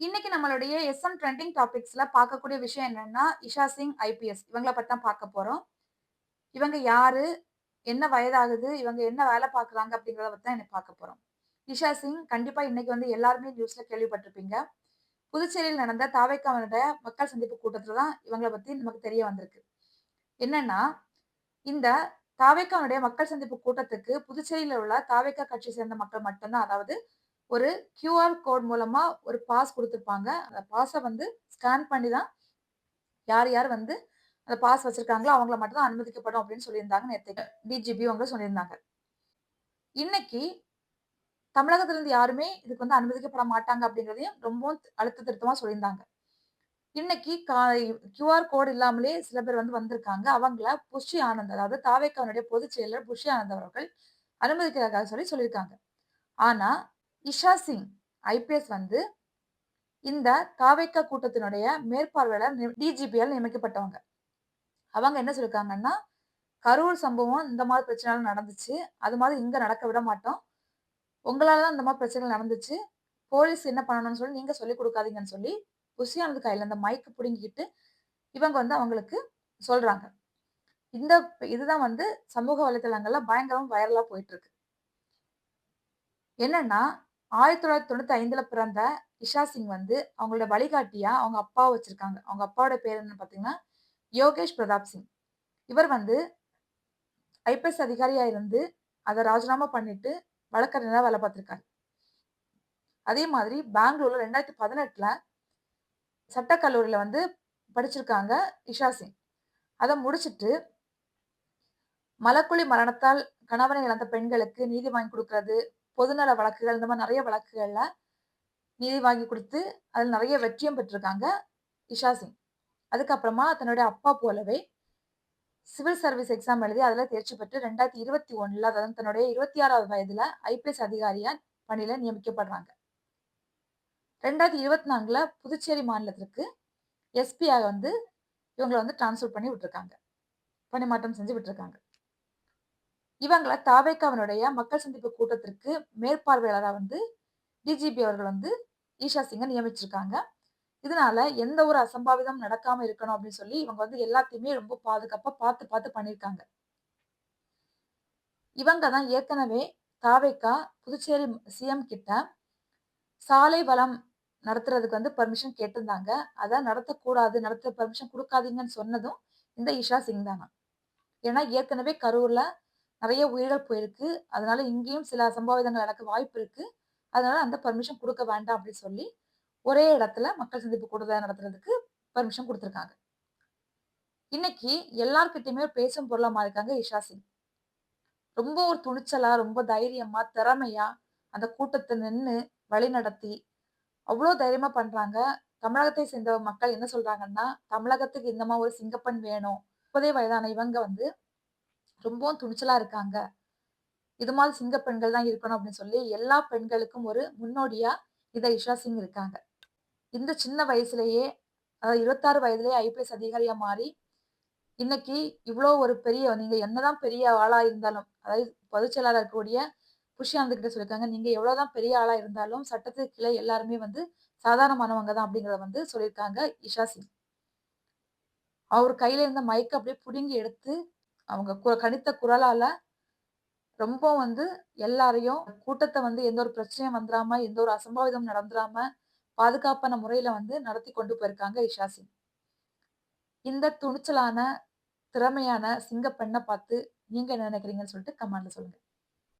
இன்னைக்கு நம்மளுடைய SM trending டாபிக்ஸ்ல பார்க்கக்கூடிய விஷயம் என்னன்னா இஷா சிங் ஐபிஎஸ் இவங்கள பத்தி தான் பார்க்க போறோம். இவங்க யாரு? என்ன வயதாகுது? இவங்க என்ன வேலை பார்க்குறாங்க? அப்படிங்கிறத பத்தி தான் எனக்கு பார்க்க போறோம். இஷா சிங் கண்டிப்பா இன்னைக்கு வந்து எல்லாருமே நியூஸ்ல கேள்விப்பட்டிருப்பீங்க. புதுச்சேரியில் நடந்த தாவைக்காவனுடைய மக்கள் சந்திப்பு கூட்டத்துல தான் இவங்களை பத்தி நமக்கு தெரிய வந்திருக்கு. என்னன்னா இந்த தாவேக்காவுடைய மக்கள் சந்திப்பு கூட்டத்துக்கு புதுச்சேரியில உள்ள தாவேக்கா கட்சி சேர்ந்த மக்கள் மட்டும்தான் அதாவது ஒரு கியூஆர் கோட் மூலமாக ஒரு பாஸ் கொடுத்துருப்பாங்க. அந்த பாஸை வந்து ஸ்கேன் பண்ணி தான் யார் யார் வந்து அந்த பாஸ் வச்சுருக்காங்களோ அவங்கள மட்டும் தான் அனுமதிக்கப்படும் அப்படின்னு சொல்லியிருந்தாங்க நேற்று டிஜிபி அவங்க சொல்லியிருந்தாங்க. இன்னைக்கு தமிழகத்திலிருந்து யாருமே இதுக்கு வந்து அனுமதிக்கப்பட மாட்டாங்க அப்படிங்கிறதையும் ரொம்பவும் அழுத்த திருத்தமாக சொல்லியிருந்தாங்க. இன்னைக்கு கியூஆர் கோடு இல்லாமலே சில பேர் வந்து வந்திருக்காங்க. அவங்கள புஷி ஆனந்த் அதாவது தாவேக்கானுடைய பொதுச் செயலர் புஷி ஆனந்த் அவர்கள் அனுமதிக்கிறதாக சொல்லி சொல்லியிருக்காங்க. ஆனால் இஷா சிங் ஐபிஎஸ் வந்து இந்த தாவேக்கா கூட்டத்தினுடைய மேற்பார்வையாளர் டிஜிபியால் நியமிக்கப்பட்டவங்க. அவங்க என்ன சொல்லியிருக்காங்கன்னா கரூர் சம்பவம் இந்த மாதிரி பிரச்சனை நடந்துச்சு அது மாதிரி இங்கே நடக்க விட மாட்டோம். உங்களால தான் இந்த மாதிரி பிரச்சனை நடந்துச்சு போலீஸ் என்ன பண்ணணும்னு சொல்லி நீங்கள் சொல்லி கொடுக்காதீங்கன்னு சொல்லி புசியானது கையில் அந்த மைக்கு பிடுங்கிக்கிட்டு இவங்க வந்து அவங்களுக்கு சொல்கிறாங்க இந்த இதுதான் வந்து சமூக வலைதளங்கள்ல பயங்கரம் வைரலா போயிட்டு இருக்கு. என்னன்னா ஆயிரத்தி தொள்ளாயிரத்தி தொண்ணூத்தி ஐந்துல பிறந்த இஷா சிங் வந்து அவங்களோட வழிகாட்டியா அவங்க அப்பாவை வச்சிருக்காங்க. அவங்க அப்பாவோட பேர் என்ன பாத்தீங்கன்னா யோகேஷ் பிரதாப் சிங். இவர் வந்து ஐபிஎஸ் அதிகாரியா இருந்து அதை ராஜினாமா பண்ணிட்டு வழக்கறிஞராக வேலை பார்த்திருக்காரு. அதே மாதிரி பெங்களூர்ல ரெண்டாயிரத்தி பதினெட்டுல சட்டக்கல்லூரியில வந்து படிச்சிருக்காங்க இஷா சிங். அதை முடிச்சிட்டு மலக்குழி மரணத்தால் கணவனை இழந்த பெண்களுக்கு நீதி வாங்கி கொடுக்கறது பொதுநல வழக்குகள் இந்த மாதிரி நிறைய வழக்குகளில் நீதி வாங்கி கொடுத்து அதில் நிறைய வெற்றியும் பெற்றிருக்காங்க இஷா சிங். அதுக்கப்புறமா தன்னுடைய அப்பா போலவே சிவில் சர்வீஸ் எக்ஸாம் எழுதி அதில் தேர்ச்சி பெற்று ரெண்டாயிரத்தி இருபத்தி ஒன்றில் அதாவது தன்னுடைய இருபத்தி ஆறாவது வயதில் ஐபிஎஸ் அதிகாரியாக பணியில் நியமிக்கப்படுறாங்க. ரெண்டாயிரத்தி இருபத்தி நான்கில் புதுச்சேரி மாநிலத்திற்கு எஸ்பியாக வந்து இவங்களை வந்து டிரான்ஸ்ஃபர் பண்ணி விட்டுருக்காங்க. பணிமாற்றம் செஞ்சு விட்டுருக்காங்க. இவங்களை தாவேக்காவினுடைய மக்கள் சந்திப்பு கூட்டத்திற்கு மேற்பார்வையாளராக வந்து டிஜிபி அவர்கள் வந்து ஈஷா சிங்கை நியமிச்சிருக்காங்க. இதனால எந்த ஒரு அசம்பாவிதம் நடக்காம இருக்கணும் அப்படின்னு சொல்லி இவங்க வந்து எல்லாத்தையுமே ரொம்ப பாதுகாப்பா பார்த்து பார்த்து பண்ணியிருக்காங்க. இவங்க தான் ஏற்கனவே தாவேக்கா புதுச்சேரி சிஎம் கிட்ட சாலை வளம் நடத்துறதுக்கு வந்து பர்மிஷன் கேட்டிருந்தாங்க. அதை நடத்தக்கூடாது நடத்த பர்மிஷன் கொடுக்காதீங்கன்னு சொன்னதும் இந்த ஈஷா சிங் தானா ஏன்னா ஏற்கனவே கரூர்ல நிறைய உயிர்கள் போயிருக்கு. அதனால இங்கேயும் சில சம்பாவிதங்கள் நடக்க வாய்ப்பு இருக்கு. அதனால அந்த பர்மிஷன் கொடுக்க வேண்டாம் அப்படின்னு சொல்லி ஒரே இடத்துல மக்கள் சந்திப்பு கூடுதல் நடத்துறதுக்கு பர்மிஷன் கொடுத்துருக்காங்க. இன்னைக்கு எல்லார்கிட்டயுமே பேசும் பொருளா இருக்காங்க இஷா சிங். ரொம்ப ஒரு துணிச்சலா ரொம்ப தைரியமா திறமையா அந்த கூட்டத்தை நின்று வழி நடத்தி அவ்வளோ தைரியமா பண்றாங்க. தமிழகத்தை சேர்ந்த மக்கள் என்ன சொல்றாங்கன்னா தமிழகத்துக்கு இந்த மாதிரி ஒரு சிங்கப்பன் வேணும். முப்பதே வயதான இவங்க வந்து ரொம்பவும் துணிச்சலா இருக்காங்க. இது மாதிரி சிங்க பெண்கள் தான் இருக்கணும் அப்படின்னு சொல்லி எல்லா பெண்களுக்கும் ஒரு முன்னோடியா இதை இஷா சிங் இருக்காங்க. இந்த சின்ன வயசுலயே அதாவது இருபத்தாறு வயதுலயே ஐபிஎஸ் அதிகாரியா மாறி இன்னைக்கு இவ்வளோ ஒரு பெரிய நீங்க என்னதான் பெரிய ஆளா இருந்தாலும் அதாவது பொதுச் செயலாளர் இருக்கக்கூடிய புஷியானந்த் கிட்ட சொல்லியிருக்காங்க நீங்க எவ்வளவுதான் பெரிய ஆளா இருந்தாலும் சட்டத்துக்கு கீழே எல்லாருமே வந்து சாதாரணமானவங்க தான் அப்படிங்கிறத வந்து சொல்லியிருக்காங்க இஷா சிங். அவர் கையில இருந்த மைக் அப்படியே புடுங்கி எடுத்து அவங்க கு- குரலால ரொம்ப வந்து எல்லாரையும் கூட்டத்தை வந்து எந்த ஒரு பிரச்சனையும் வந்துடாம எந்த ஒரு அசம்பாவிதம் நடந்துடாம பாதுகாப்பான முறையில வந்து நடத்தி கொண்டு போயிருக்காங்க இஷா சிங். இந்த துணிச்சலான திறமையான சிங்க பெண்ணை பார்த்து நீங்க என்ன நினைக்கிறீங்கன்னு சொல்லிட்டு கமெண்ட்ல சொல்லுங்க.